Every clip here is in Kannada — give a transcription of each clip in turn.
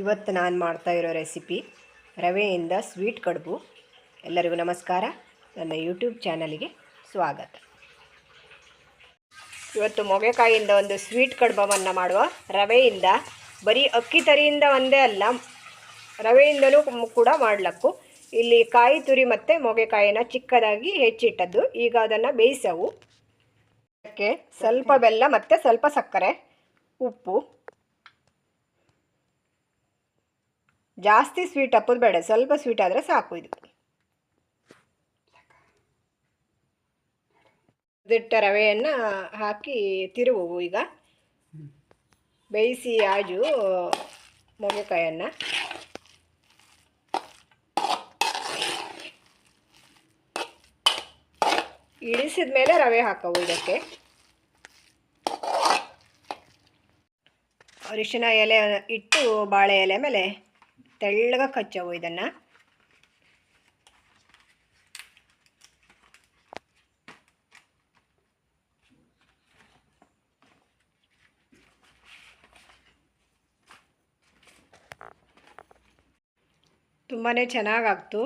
ಇವತ್ತು ನಾನು ಮಾಡ್ತಾ ಇರೋ ರೆಸಿಪಿ ರವೆಯಿಂದ ಸ್ವೀಟ್ ಕಡುಬು. ಎಲ್ಲರಿಗೂ ನಮಸ್ಕಾರ. ನನ್ನ ಯೂಟ್ಯೂಬ್ ಚಾನಲಿಗೆ ಸ್ವಾಗತ. ಇವತ್ತು ಮೊಗೆಕಾಯಿಯಿಂದ ಒಂದು ಸ್ವೀಟ್ ಕಡುಬವನ್ನು ಮಾಡುವ ರವೆಯಿಂದ. ಬರೀ ಅಕ್ಕಿ ತರಿಯಿಂದ ಒಂದೇ ಅಲ್ಲ, ರವೆಯಿಂದಲೂ ಕೂಡ ಮಾಡಲಕ್ಕು. ಇಲ್ಲಿ ಕಾಯಿ ತುರಿ ಮತ್ತು ಮೊಗೆಕಾಯಿನ ಚಿಕ್ಕದಾಗಿ ಹೆಚ್ಚಿಟ್ಟದ್ದು. ಈಗ ಅದನ್ನು ಬೇಯಿಸವು. ಅದಕ್ಕೆ ಸ್ವಲ್ಪ ಬೆಲ್ಲ ಮತ್ತು ಸ್ವಲ್ಪ ಸಕ್ಕರೆ, ಉಪ್ಪು ಜಾಸ್ತಿ ಸ್ವೀಟ್ ಹಾಕೋದು ಬೇಡ, ಸ್ವಲ್ಪ ಸ್ವೀಟ್ ಆದರೆ ಸಾಕು ಇದು. ದಿಟ್ಟ ರವೆಯನ್ನು ಹಾಕಿ ತಿರುವು ಈಗ. ಬೇಯಿಸಿ ಆಜು ಮೊಗೆಕಾಯನ್ನು ಇಳಿಸಿದ ಮೇಲೆ ರವೆ ಹಾಕವು ಇದಕ್ಕೆ. ಅರಿಶಿನ ಎಲೆ ಇಟ್ಟು ಬಾಳೆ ಎಲೆ ಮೇಲೆ ತೆಳ್ಳಗ ಕಚ್ಚವು ಇದನ್ನು. ತುಂಬಾ ಚೆನ್ನಾಗಾಗ್ತು.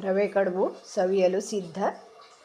ರವೆ ಕಡುಬು ಸವಿಯಲು ಸಿದ್ಧ.